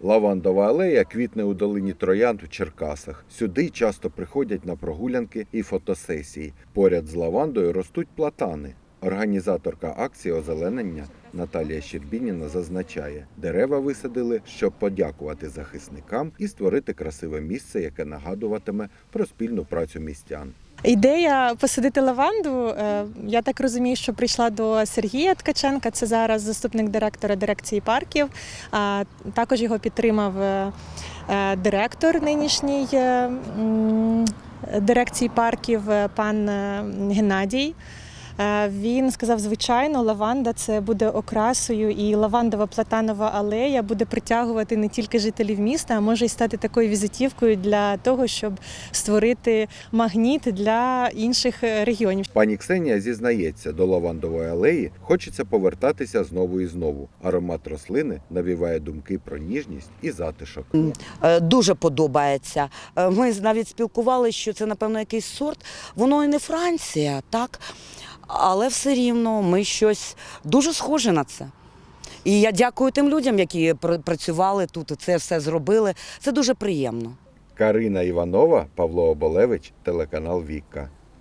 Лавандова алея квітне у долині Троянд в Черкасах. Сюди часто приходять на прогулянки і фотосесії. Поряд з лавандою ростуть платани. Організаторка акції озеленення Наталія Щербініна зазначає, дерева висадили, щоб подякувати захисникам і створити красиве місце, яке нагадуватиме про спільну працю містян. Ідея посадити лаванду. е, Я так розумію, що прийшла до Сергія Ткаченка. Це зараз заступник директора дирекції парків. А також його підтримав е, е, директор нинішній дирекції парків пан Геннадій. Е, Він сказав, звичайно, лаванда це буде окрасою, і лавандова платанова алея буде притягувати не тільки жителів міста, а може й стати такою візитівкою для того, щоб створити магніт для інших е, регіонів. Пані Ксенія зізнається, до лавандової алеї хочеться повертатися знову і знову. Аромат рослини навіває думки про ніжність і затишок. Е, Дуже подобається. Ми навіть спілкувалися, що це, напевно, якийсь сорт. Воно і не Франція, так? Але все рівно ми щось дуже схоже на це. І я дякую тим людям, які працювали тут, це все зробили. Це дуже приємно. Карина Іванова, Павло Оболевич, телеканал Вікка.